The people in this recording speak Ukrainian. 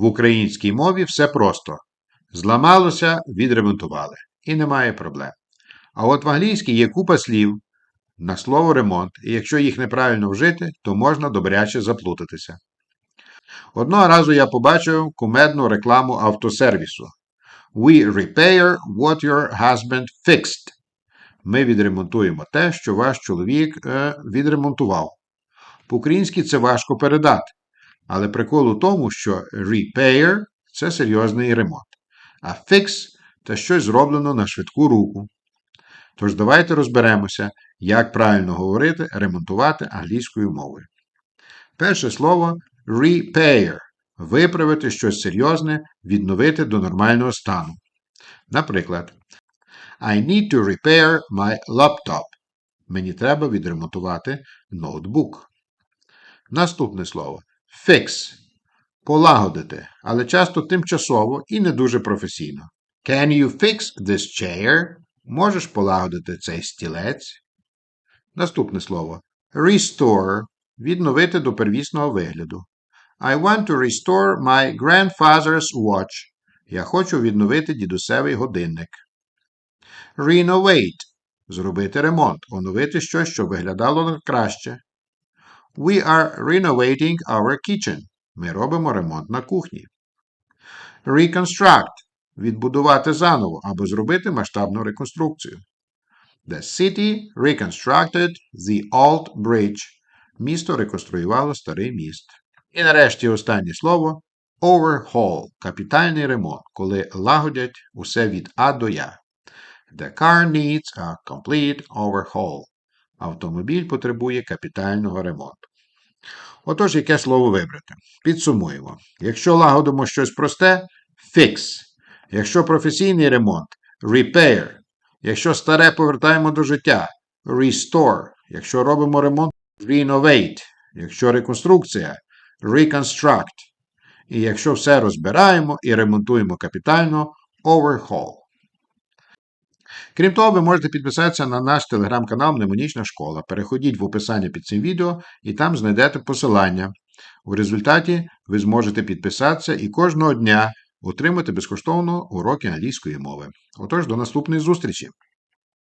В українській мові все просто. Зламалося, відремонтували. І немає проблем. А от в англійській є купа слів на слово ремонт, і якщо їх неправильно вжити, то можна добряче заплутатися. Одного разу я побачив кумедну рекламу автосервісу. We repair what your husband fixed. Ми відремонтуємо те, що ваш чоловік е, відремонтував. По-українськи це важко передати. Але прикол у тому, що repair – це серйозний ремонт, а fix – це щось зроблено на швидку руку. Тож давайте розберемося, як правильно говорити, ремонтувати англійською мовою. Перше слово repair – виправити щось серйозне, відновити до нормального стану. Наприклад, I need to repair my laptop. Мені треба відремонтувати ноутбук. Наступне слово fix полагодити, але часто тимчасово і не дуже професійно. Can you fix this chair? Можеш полагодити цей стілець? Наступне слово restore відновити до первісного вигляду. I want to restore my grandfather's watch. Я хочу відновити дідусевий годинник. Renovate зробити ремонт, оновити щось, що виглядало краще. We are renovating our kitchen. Ми робимо ремонт на кухні. Reconstruct відбудувати заново або зробити масштабну реконструкцію. The city reconstructed the old bridge. Місто реконструювало старий міст. І нарешті останнє слово overhaul капітальний ремонт, коли лагодять усе від А до Я. The car needs a complete overhaul. Автомобіль потребує капітального ремонту. Отож, яке слово вибрати? Підсумуємо. Якщо лагодимо щось просте fix. Якщо професійний ремонт repair. Якщо старе повертаємо до життя restore. Якщо робимо ремонт renovate. Якщо реконструкція reconstruct. І якщо все розбираємо і ремонтуємо капітально overhaul. Крім того, ви можете підписатися на наш телеграм-канал Мнемонічна школа. Переходіть в описання під цим відео і там знайдете посилання. У результаті ви зможете підписатися і кожного дня отримати безкоштовно уроки англійської мови. Отож, до наступної зустрічі!